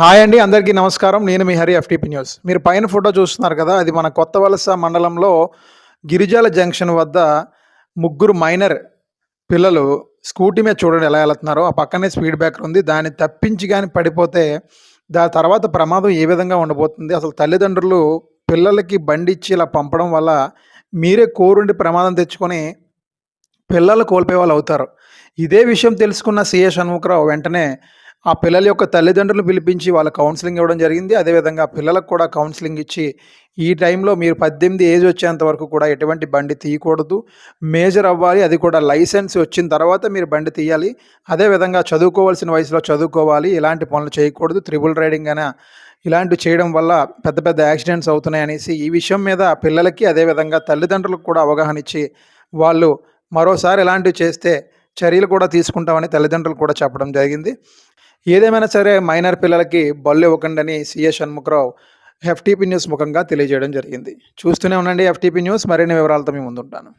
Hi అండి అందరికీ నమస్కారం. నేను మీ హరి ఎఫ్టీపీ న్యూస్ మీరు పైన ఫోటో చూస్తున్నారు కదా అది మన కొత్త వలస మండలంలో గిరిజాల జంక్షన్ వద్ద ముగ్గురు మైనర్ పిల్లలు స్కూటీ మీద చూడండి ఎలా వెళ్తున్నారో. ఆ పక్కనే స్పీడ్ బ్రేకర్ ఉంది దాన్ని తప్పించి కానీ పడిపోతే దాని తర్వాత ప్రమాదం ఏ విధంగా ఉండబోతుంది. అసలు తల్లిదండ్రులు పిల్లలకి బండి ఇచ్చి ఇలా పంపడం వల్ల మీరే కోరుండి ప్రమాదం తెచ్చుకొని పిల్లలు కోల్పోయే వాళ్ళు అవుతారు. ఇదే విషయం తెలుసుకున్న సిఏ షణ్ముఖరావు వెంటనే ఆ పిల్లల యొక్క తల్లిదండ్రులు పిలిపించి వాళ్ళ కౌన్సిలింగ్ ఇవ్వడం జరిగింది. అదేవిధంగా పిల్లలకు కూడా కౌన్సిలింగ్ ఇచ్చి ఈ టైంలో మీరు పద్దెనిమిది ఏజ్ వచ్చేంత వరకు కూడా ఎటువంటి బండి తీయకూడదు. మేజర్ అవ్వాలి అది కూడా లైసెన్స్ వచ్చిన తర్వాత మీరు బండి తీయాలి. అదేవిధంగా చదువుకోవాల్సిన వయసులో చదువుకోవాలి. ఇలాంటి పనులు చేయకూడదు. త్రిబుల్ రైడింగ్ అయినా ఇలాంటివి చేయడం వల్ల పెద్ద పెద్ద యాక్సిడెంట్స్ అవుతున్నాయి అనేసి ఈ విషయం మీద పిల్లలకి అదేవిధంగా తల్లిదండ్రులకు కూడా అవగాహన ఇచ్చి వాళ్ళు మరోసారి ఇలాంటివి చేస్తే చర్యలు కూడా తీసుకుంటామని తల్లిదండ్రులు కూడా చెప్పడం జరిగింది. ఏదేమైనా సరే మైనర్ పిల్లలకి బళ్ళు ఇవ్వకండి అని సిఎస్ షణ్ముఖరావు ఎఫ్టీపీ న్యూస్ ముఖంగా తెలియజేయడం జరిగింది. చూస్తూనే ఉండండి ఎఫ్టీపీ న్యూస్. మరిన్ని వివరాలతో మేము ముందుంటాను.